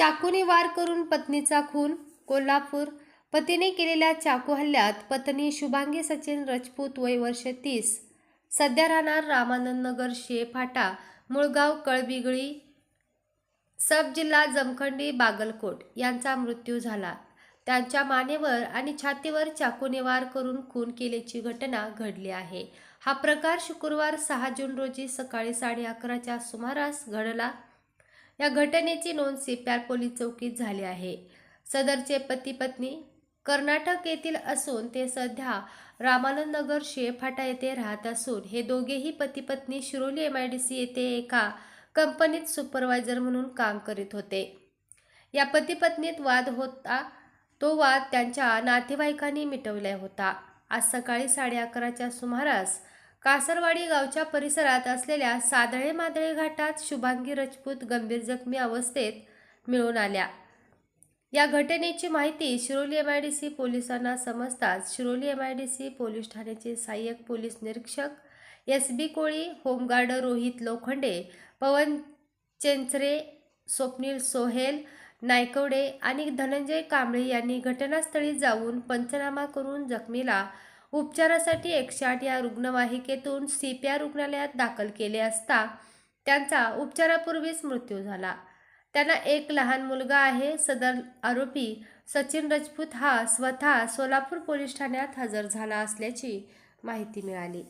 चाकूने वार करून पत्नीचा खून कोल्हापूर. पतीने केलेल्या चाकू हल्ल्यात पत्नी शुभांगी सचिन राजपूत वय वर्ष तीस. सध्या राहणार रामानंद नगर शेफाटा मुळगाव कळबिगळी सब जिल्हा जमखंडी बागलकोट यांचा मृत्यू झाला. त्यांच्या मानेवर आणि छातीवर चाकूने वार करून खून केल्याची घटना घडली आहे. हा प्रकार शुक्रवार सहा जून रोजी सकाळी साडे अकराच्या सुमारास घडला. या घटनेची नोंद सीपीआर पोलीस चौकीत झाली आहे. सदरचे पती पत्नी कर्नाटक येथील असून ते सध्या रामानंद नगर शेफाटा येथे राहत असून हे दोघेही पती पत्नी Shiroli M I D C येथे एका कंपनीत सुपरवायझर म्हणून काम करीत होते. या पती पत्नीत वाद होता तो वाद त्यांच्या नातेवाईकांनी मिटवला होता. आज सकाळी साडे अकराच्या सुमारास कासरवाडी गावच्या परिसरात असलेल्या सादळे मादळे घाटात शुभांगी राजपूत गंभीर जखमी अवस्थेत मिळून आल्या. या घटनेची माहिती Shiroli M I D C पोलिसांना समजताच Shiroli M I D C police ठाण्याचे सहाय्यक पोलीस निरीक्षक S B Koli home guard Rohit Lokhande Pawan Chenchare Swapnil Sohel Naikwade आणि धनंजय कांबळे यांनी घटनास्थळी जाऊन पंचनामा करून जखमीला उपचारासाठी एकशे आठ या रुग्णवाहिकेतून सी पी आर रुग्णालयात दाखल केले असता त्यांचा उपचारापूर्वीच मृत्यू झाला. त्यांना एक लहान मुलगा आहे सदर आरोपी सचिन राजपूत हा स्वतः सोलापूर पोलीस ठाण्यात हजर झाला असल्याची माहिती मिळाली.